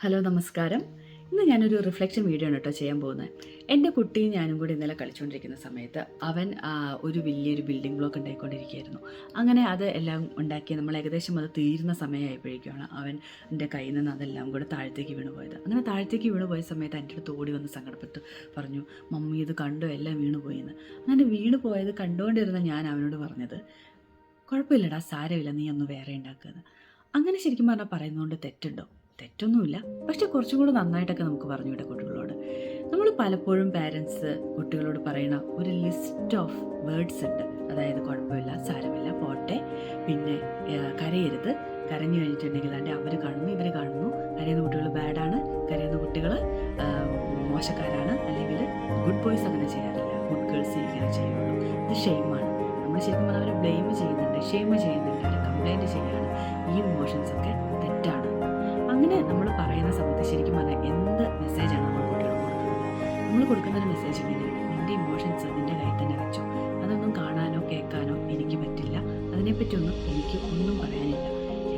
Hello നമസ്കാരം. ഇന്ന് ഞാനൊരു റിഫ്ലക്ഷൻ വീഡിയോ ആണ് കേട്ടോ ചെയ്യാൻ പോകുന്നത്. എന്റെ കുട്ടിയും ഞാനും കൂടി ഇന്നലെ കളിച്ചുകൊണ്ടിരിക്കുന്ന സമയത്ത് അവൻ ഒരു വലിയൊരു ബിൽഡിംഗ് ബ്ലോക്ക് ഉണ്ടായിക്കൊണ്ടിരിക്കുകയായിരുന്നു. അങ്ങനെ അത് എല്ലാം ഉണ്ടാക്കി നമ്മൾ ഏകദേശം അത് തീരുന്ന സമയമായപ്പോഴേക്കാണ് അവൻ എന്റെ കയ്യിൽ നിന്ന് അതെല്ലാം കൂടെ താഴത്തേക്ക് വീണ് പോയത്. അങ്ങനെ താഴത്തേക്ക് വീണ് പോയ സമയത്ത് എന്റെ അടുത്ത് ഓടി വന്ന് സങ്കടപ്പെട്ട് പറഞ്ഞു മമ്മി ഇത് കണ്ടോ? എല്ലാം വീണ് പോയെന്ന്. അങ്ങനെ വീണ് പോയത് കണ്ടുകൊണ്ടിരുന്ന ഞാൻ അവനോട് പറഞ്ഞത് കുഴപ്പമില്ലടാ സാരമില്ല നീ ഒന്ന് വേറെ ഉണ്ടാക്കുന്നത് അങ്ങനെ ശരിക്കും പറഞ്ഞാൽ പറയുന്നതുകൊണ്ട് തെറ്റുണ്ടോ? തെറ്റൊന്നുമില്ല. പക്ഷെ കുറച്ചും കൂടെ നന്നായിട്ടൊക്കെ നമുക്ക് പറഞ്ഞു വിടാം കുട്ടികളോട്. നമ്മൾ പലപ്പോഴും പാരൻസ് കുട്ടികളോട് പറയുന്ന ഒരു ലിസ്റ്റ് ഓഫ് വേർഡ്സ് ഉണ്ട്. അതായത് കുഴപ്പമില്ല സാരമില്ല പോട്ടെ. പിന്നെ കരയരുത്. കരഞ്ഞു കഴിഞ്ഞിട്ടുണ്ടെങ്കിൽ അതെ അവർ കാണുന്നു ഇവർ കാണുന്നു. കരയുന്ന കുട്ടികൾ ബാഡാണ് കരയുന്ന കുട്ടികൾ മോശക്കാരാണ്. അല്ലെങ്കിൽ ഗുഡ് ബോയ്സ് അങ്ങനെ ചെയ്യാറില്ല. ഗുഡ് ഗേൾസ് ഇങ്ങനെ ചെയ്യുള്ളൂ. ഇത് ഷെയിമാണ് നമ്മൾ ശരിക്കും അവരെ ബ്ലെയിം ചെയ്യുന്നുണ്ട്. ഷെയിം ചെയ്യുന്നുണ്ട്. അവരെ കംപ്ലൈന്റ് ചെയ്യാണ് ഈ ഇമോഷൻസ് ഒക്കെ നമ്മൾ പറയുന്ന സമയത്ത് ശരിക്കും പറഞ്ഞാൽ എന്ത് മെസ്സേജാണ് നമ്മൾ കുട്ടികൾക്ക് കൊടുക്കുന്നത്. നമ്മൾ കൊടുക്കുന്ന ഒരു മെസ്സേജ് ഇങ്ങനെയാണ് നിന്റെ ഇമോഷൻസ് നിന്റെ കയ്യിൽ തന്നെ വെച്ചു. അതൊന്നും കാണാനോ കേൾക്കാനോ എനിക്ക് പറ്റില്ല. അതിനെപ്പറ്റിയൊന്നും എനിക്ക് ഒന്നും പറയാനില്ല.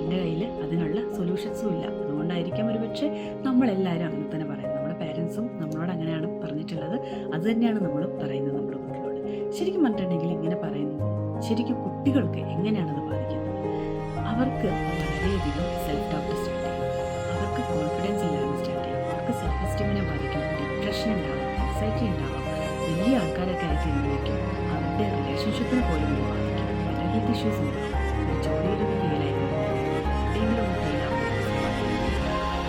എന്റെ കയ്യിൽ അതിനുള്ള സൊല്യൂഷൻസും ഇല്ല. അതുകൊണ്ടായിരിക്കാം ഒരു പക്ഷേ നമ്മളെല്ലാവരും അങ്ങനെ തന്നെ പറയുന്നത്. നമ്മുടെ പേരൻസും നമ്മളോട് അങ്ങനെയാണ് പറഞ്ഞിട്ടുള്ളത്. അത് തന്നെയാണ് നമ്മൾ പറയുന്നത് നമ്മുടെ കുട്ടികളോട്. ശരിക്കും പറഞ്ഞിട്ടുണ്ടെങ്കിൽ ഇങ്ങനെ പറയുന്നു ശരിക്കും കുട്ടികൾക്ക് എങ്ങനെയാണത് ബാധിക്കുന്നത്? അവർക്ക് വളരെയധികം സെൽഫ് ഡൗട്ട് കോൺഫിഡൻസ് ഇല്ലാതെ സ്റ്റാർട്ട് ചെയ്യും അവർക്ക് സെൽഫ് എസ്റ്റീമിനെ ബാധിക്കും. ഡിപ്രഷൻ ഉണ്ടാവും ആൻസൈറ്റി ഉണ്ടാവും വലിയ ആൾക്കാരൊക്കെ ആയിട്ട് തീരുമാനിക്കും അവരുടെ റിലേഷൻഷിപ്പിനെ പോലും ബാധിക്കും. ഹെൽത്ത് ഇഷ്യൂസ് ഉണ്ടാവും ഒരു ജോലിയിലൊന്ന് ഫെയിലായിരിക്കും എവിടെയെങ്കിലും ഒന്ന് ഫെയിലാവും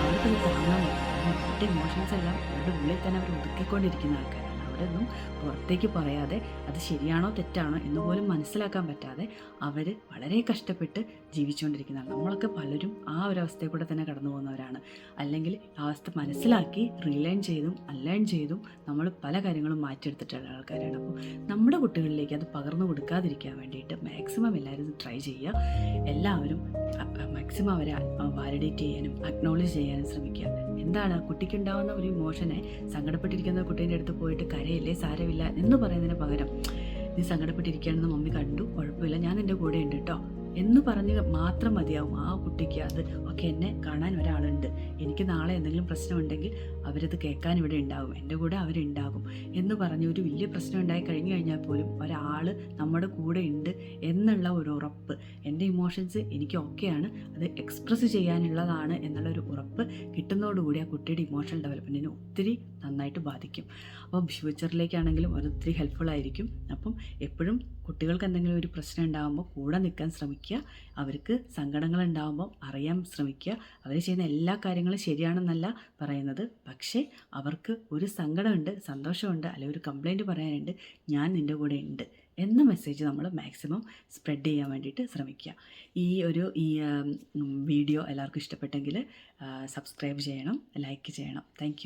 അവർക്കത് താങ്ങാൻ പറ്റും. അവരുടെ ഇമോഷൻസ് എല്ലാം അവരുടെ ഉള്ളിൽ തന്നെ അവർ ഒതുക്കിക്കൊണ്ടിരിക്കുന്ന ആൾക്കാരാണ് അവരൊന്നും പുറത്തേക്ക് പറയാതെ അത് ശരിയാണോ തെറ്റാണോ എന്ന് പോലും മനസ്സിലാക്കാൻ പറ്റാതെ അവർ വളരെ കഷ്ടപ്പെട്ട് ജീവിച്ചുകൊണ്ടിരിക്കുന്നതാണ്. നമ്മളൊക്കെ പലരും ആ ഒരു അവസ്ഥയിൽ കൂടെ തന്നെ കടന്നു പോകുന്നവരാണ്. അല്ലെങ്കിൽ ആ അവസ്ഥ മനസ്സിലാക്കി റീലേൺ ചെയ്തും അൺലേൺ ചെയ്തും നമ്മൾ പല കാര്യങ്ങളും മാറ്റിയെടുത്തിട്ടുള്ള ആൾക്കാരാണ്. അപ്പോൾ നമ്മുടെ കുട്ടികളിലേക്ക് അത് പകർന്നു കൊടുക്കാതിരിക്കാൻ വേണ്ടിയിട്ട് മാക്സിമം എല്ലാവരും ട്രൈ ചെയ്യുക. എല്ലാവരും മാക്സിമം അവരെ വാലിഡേറ്റ് ചെയ്യാനും അക്നോളജ് ചെയ്യാനും ശ്രമിക്കുക. എന്താണ്? കുട്ടിക്കുണ്ടാവുന്ന ഒരു ഇമോഷനെ സങ്കടപ്പെട്ടിരിക്കുന്ന കുട്ടീന്റെ അടുത്ത് പോയിട്ട് കരയില്ലേ? സാരമില്ല എന്ന് പറയുന്നതിന് പകരം നീ സങ്കടപ്പെട്ടിരിക്കുകയാണെന്ന് മമ്മി കണ്ടു. കുഴപ്പമില്ല. ഞാൻ എന്റെ കൂടെ ഉണ്ട് കേട്ടോ എന്ന് പറഞ്ഞ് മാത്രം മതിയാവും. ആ കുട്ടിക്ക് അത് ഒക്കെ എന്നെ കാണാൻ ഒരാളുണ്ട്. എനിക്ക് നാളെ എന്തെങ്കിലും പ്രശ്നമുണ്ടെങ്കിൽ അവരത് കേൾക്കാൻ ഇവിടെ ഉണ്ടാകും എന്റെ കൂടെ അവരുണ്ടാകും എന്ന് പറഞ്ഞ് ഒരു വലിയ പ്രശ്നം ഉണ്ടായി കഴിഞ്ഞു കഴിഞ്ഞാൽ പോലും ഒരാൾ നമ്മുടെ കൂടെ ഉണ്ട് എന്നുള്ള ഒരു ഉറപ്പ് എന്റെ ഇമോഷൻസ് എനിക്ക് ഓക്കെയാണ് അത് എക്സ്പ്രസ് ചെയ്യാനുള്ളതാണ് എന്നുള്ള ഒരു ഉറപ്പ് കിട്ടുന്നതോടുകൂടി ആ കുട്ടിയുടെ ഇമോഷണൽ ഡെവലപ്മെന്റിനെ ഒത്തിരി നന്നായിട്ട് ബാധിക്കും. അപ്പം ഫ്യൂച്ചറിലേക്കാണെങ്കിലും അത് ഒത്തിരി ഹെൽപ്ഫുൾ ആയിരിക്കും. അപ്പം എപ്പോഴും കുട്ടികൾക്ക് എന്തെങ്കിലും ഒരു പ്രശ്നം ഉണ്ടാകുമ്പോൾ കൂടെ നിൽക്കാൻ ശ്രമിക്കുക. അവർക്ക് സങ്കടങ്ങൾ ഉണ്ടാകുമ്പോൾ അറിയാൻ ശ്രമിക്കുക. അവർ ചെയ്യുന്ന എല്ലാ കാര്യങ്ങളും ശരിയാണെന്നല്ല പറയുന്നത്. പക്ഷേ അവർക്ക് ഒരു സങ്കടമുണ്ട് സന്തോഷമുണ്ട് അല്ലെങ്കിൽ ഒരു കംപ്ലൈന്റ് പറയാനുണ്ട് ഞാൻ നിന്റെ കൂടെ ഉണ്ട് എന്ന മെസ്സേജ് നമ്മൾ മാക്സിമം സ്പ്രെഡ് ചെയ്യാൻ വേണ്ടിയിട്ട് ശ്രമിക്കുക. ഈ ഒരു ഈ വീഡിയോ എല്ലാവർക്കും ഇഷ്ടപ്പെട്ടെങ്കിൽ സബ്സ്ക്രൈബ് ചെയ്യണം ലൈക്ക് ചെയ്യണം. താങ്ക്